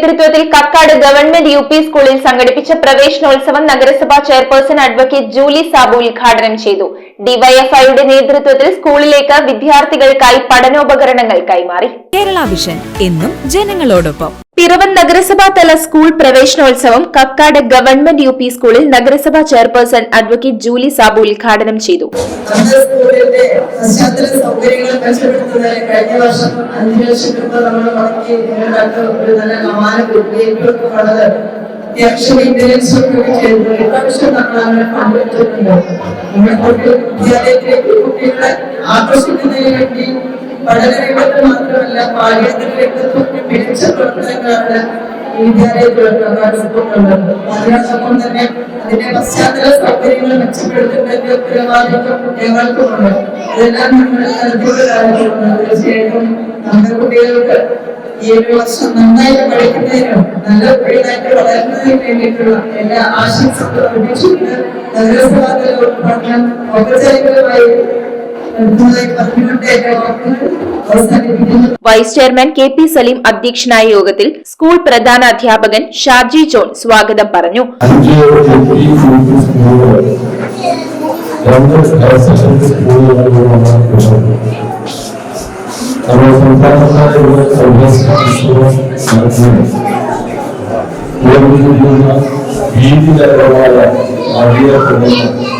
നേതൃത്വത്തിൽ Kakkad government U P സ്കൂളിൽ സംഘടിപ്പിച്ച പ്രവേശനോത്സവം നഗരസഭാ ചെയർപേഴ്സൺ അഡ്വക്കേറ്റ് ജൂലി സാബു ഉദ്ഘാടനം ചെയ്തു. ഡിവൈഎഫ്ഐയുടെ നേതൃത്വത്തിൽ സ്കൂളിലേക്ക് വിദ്യാർത്ഥികൾക്കായി പഠനോപകരണങ്ങൾ കൈമാറി. കേരള വിഷൻ എന്നും ജനങ്ങളോടൊപ്പം. പിറവം നഗരസഭാ തല സ്കൂൾ പ്രവേശനോത്സവം കക്കാട് ഗവൺമെന്റ് യു പി സ്കൂളിൽ നഗരസഭാ ചെയർപേഴ്സൺ അഡ്വക്കേറ്റ് ജൂലി സാബു ഉദ്ഘാടനം ചെയ്തു. കഴിഞ്ഞ വർഷം അത്യാവശ്യം ഇന്റലിജൻസ് ഒക്കെ ചെയ്തു ഇപ്രാവശ്യം നമ്മൾ അങ്ങനെ പങ്കെടുത്തിട്ടുണ്ട് നമ്മുടെ വിദ്യാലയത്തിലേക്ക് പഠന രംഗത്ത് മാത്രമല്ല പാഠ്യേതര രംഗത്തും മികച്ച പ്രവർത്തനങ്ങളാണ് നടത്തുന്നുണ്ട് അതിനോടൊപ്പം തന്നെ അതിന്റെ പശ്ചാത്തല സൗകര്യങ്ങൾ മെച്ചപ്പെടുത്തുന്നതിന്റെ ഉത്തരവാദിത്വം കുട്ടികൾക്കുമുണ്ട് ഇതെല്ലാം നമ്മൾ തീർച്ചയായിട്ടും നമ്മുടെ കുട്ടികൾക്ക് ഈ ഒരു വർഷം നന്നായിട്ട് പഠിക്കുന്നതിനും നല്ല കുട്ടികളായിട്ട് വളരുന്നതിന് വേണ്ടിയിട്ടുള്ള എല്ലാ ആശംസകളും പ്രതീക്ഷിക്കുന്നത് നഗരസഭാ ഔപചാരികമായി vice chairman K P Saleem അധ്യക്ഷനായ യോഗത്തിൽ സ്കൂൾ പ്രധാന അധ്യാപകൻ ഷാജി ജോൺ സ്വാഗതം പറഞ്ഞു. എൽ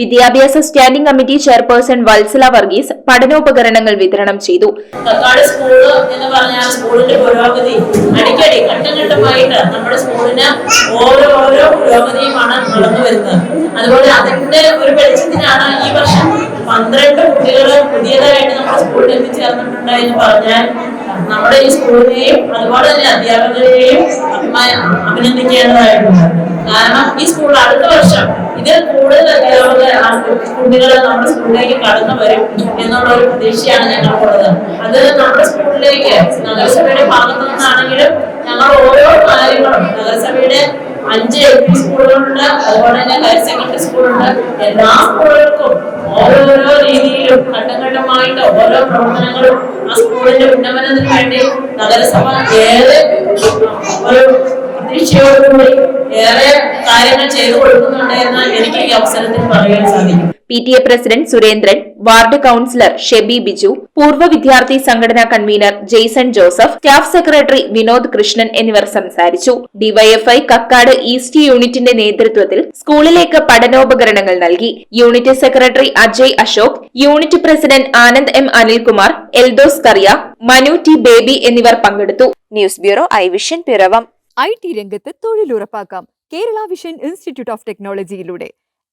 വിദ്യാഭ്യാസ standing committee chairperson Vatsala Varghese പഠനോപകരണങ്ങൾ വിതരണം ചെയ്തു. കക്കാട് സ്കൂൾ എന്ന് പറഞ്ഞാൽ സ്കൂളിന്റെ പുരോഗതി. അടിക്കടി ഘട്ടം ഘട്ടമായിട്ട് നമ്മുടെ സ്കൂളിന് ഓരോ ഓരോ പുരോഗതിയുമാണ് നടന്നു വരുന്നത്. അതുപോലെ അതിന്റെ ഒരു വെളിച്ചത്തിനാണ് ഈ വർഷം പന്ത്രണ്ട് കുട്ടികൾ പുതിയതായിട്ട് നമ്മുടെ സ്കൂളിൽ എത്തിച്ചേർന്നിട്ടുണ്ട് പറഞ്ഞാൽ നമ്മുടെ ഈ സ്കൂളിനെയും അതുപോലെ തന്നെ അധ്യാപകരെയും അഭിനന്ദിക്കേണ്ടതായിട്ടുണ്ട്. കാരണം ഈ സ്കൂൾ അടുത്ത വർഷം ഇതിൽ കൂടുതൽ അധ്യാപകർ കുട്ടികൾ നമ്മുടെ സ്കൂളിലേക്ക് കടന്നു വരും എന്നുള്ള ഒരു പ്രതീക്ഷയാണ് ഞങ്ങൾക്കുള്ളത്. അത് നമ്മുടെ സ്കൂളിലേക്ക് നഗരസഭയുടെ ഭാഗത്തു നിന്നാണെങ്കിലും ഞങ്ങൾ ഓരോ കാര്യങ്ങളും നഗരസഭയുടെ അഞ്ച് എൽ പി സ്കൂളുകളുണ്ട്. അതുപോലെ തന്നെ ഹയർ സെക്കൻഡറി സ്കൂളുണ്ട് എല്ലാ സ്കൂളുകൾക്കും ഓരോരോ രീതിയിലും ഘട്ടം ഘട്ടമായിട്ട് ഓരോ പ്രവർത്തനങ്ങളും ആ സ്കൂളിന്റെ ഉന്നമനത്തിന് വേണ്ടി നഗരസഭ ഏറെ ഒരു പ്രതീക്ഷയോടുകൂടി ഏറെ കാര്യങ്ങൾ ചെയ്തു കൊടുക്കുന്നുണ്ട് എന്ന് എനിക്ക് ഈ അവസരത്തിൽ പറയാൻ സാധിക്കും. P T A president Surendran ward councillor Shebi Biju പൂർവ വിദ്യാർത്ഥി സംഘടനാ convener Jaison Joseph staff secretary Vinod Krishnan എന്നിവർ സംസാരിച്ചു. ഡിവൈഎഫ്ഐ കക്കാട് ഈസ്റ്റ് യൂണിറ്റിന്റെ നേതൃത്വത്തിൽ സ്കൂളിലേക്ക് പഠനോപകരണങ്ങൾ നൽകി. Unit secretary Ajay Ashok unit president Anand M Anilkumar Eldhose Kariya Manu T Baby എന്നിവർ പങ്കെടുത്തു. News bureau I Vision Piravom. I T രംഗത്ത് തൊഴിലുറപ്പാക്കാം. Kerala vision institute of ടെക്നോളജിയിലൂടെ